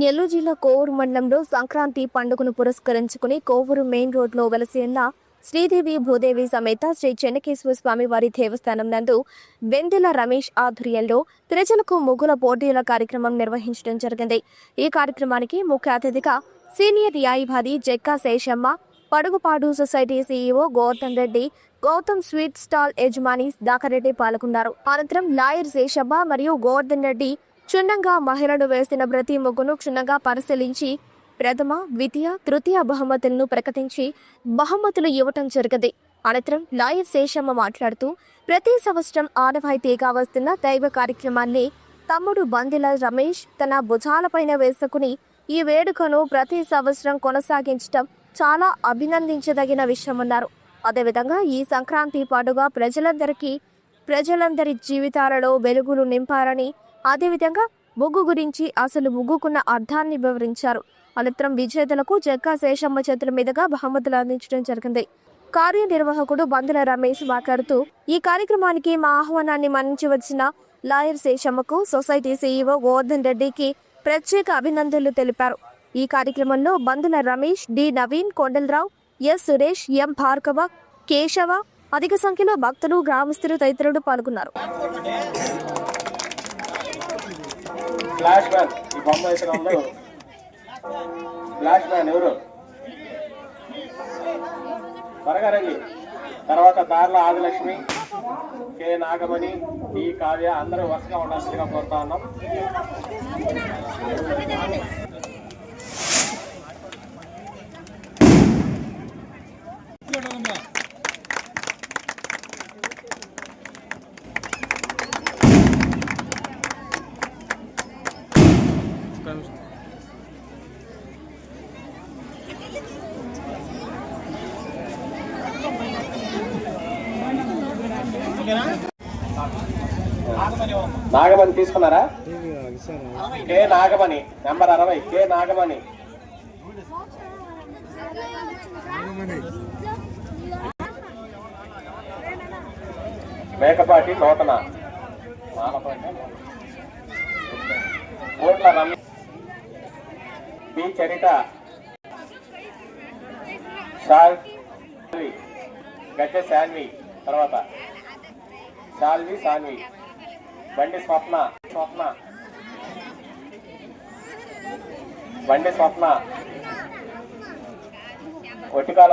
నెల్లూరు జిల్లా కోవూరు మండలంలో సంక్రాంతి పండుగను పురస్కరించుకుని కోవూరు మెయిన్ రోడ్లో వెలసి శ్రీదేవి భూదేవి సమేత శ్రీ చెన్నకేశ్వర స్వామి వారి దేవస్థానం నందు వెందెల రమేష్ ఆధ్వర్యంలో ప్రజలకు ముగ్గుల పోటీల కార్యక్రమం నిర్వహించడం జరిగింది. ఈ కార్యక్రమానికి ముఖ్య అతిథిగా సీనియర్ న్యాయవాది Jakka Seshamma Padugupadu society CEO Gautham Reddy Gautham sweet stall యజమాని దాకరెడ్డి పాల్గొన్నారు. అనంతరం లాయర్ శేషమ్మ మరియు గోవర్ధన్ రెడ్డి క్షుణ్ణంగా మహిళలు వేసిన ప్రతి ముగ్గును క్షుణ్ణంగా పరిశీలించి ప్రథమ ద్వితీయ తృతీయ బహుమతులను ప్రకటించి బహుమతులు ఇవ్వటం జరిగింది. అనంతరం లాయర్ శేషమ్మ మాట్లాడుతూ ప్రతి సంవత్సరం ఆనవాయితీగా వస్తున్న దైవ కార్యక్రమాన్ని తమ్ముడు బందిల రమేష్ తన భుజాలపైన వేసుకుని ఈ వేడుకను ప్రతి సంవత్సరం కొనసాగించడం చాలా అభినందించదగిన విషయమన్నారు. అదేవిధంగా ఈ సంక్రాంతి పండుగ ప్రజలందరికీ ప్రజలందరి జీవితాలలో వెలుగులు నింపారని అదేవిధంగా ముగ్గు గురించి అసలు ముగ్గుకున్న అర్థాన్ని వివరించారు. అనంతరం విజేతలకు జగ్గా శేషమ్మ చేతుల మీదుగా బహుమతులు అందించడం జరిగింది. కార్యనిర్వాహకుడు బంధుల రమేష్ మాట్లాడుతూ ఈ కార్యక్రమానికి మా ఆహ్వానాన్ని మన్నించి వచ్చిన లాయర్ శేషమ్మకు సొసైటీ సీఈఓ గోవర్ధన్ రెడ్డికి ప్రత్యేక అభినందనలు తెలిపారు. ఈ కార్యక్రమంలో Bandhula Ramesh D Naveen Kondalarao S Suresh M Bhargava Keshava అధిక సంఖ్యలో భక్తులు గ్రామస్తులు తదితరులు పాల్గొన్నారు. ఎవరు? తర్వాత దారిలో ఆదిలక్ష్మి కె నాగమణి ఈ కావ్య అందరూ వరుసగా ఉండాల్సిందిగా కోరుతా ఉన్నాం. నాగమణి తీసుకున్నారా? కే నాగమణి నెంబర్ అరవై కే నాగమణి. మేకపాటి నూతన. కోట్ల రమ్య. బి చరిత. శాల్వి గడ్డె శాన్వి. తర్వాత శాల్వి సాన్వి బండి స్వప్న. స్వప్న. బండి స్వప్న. ఒట్టికాల.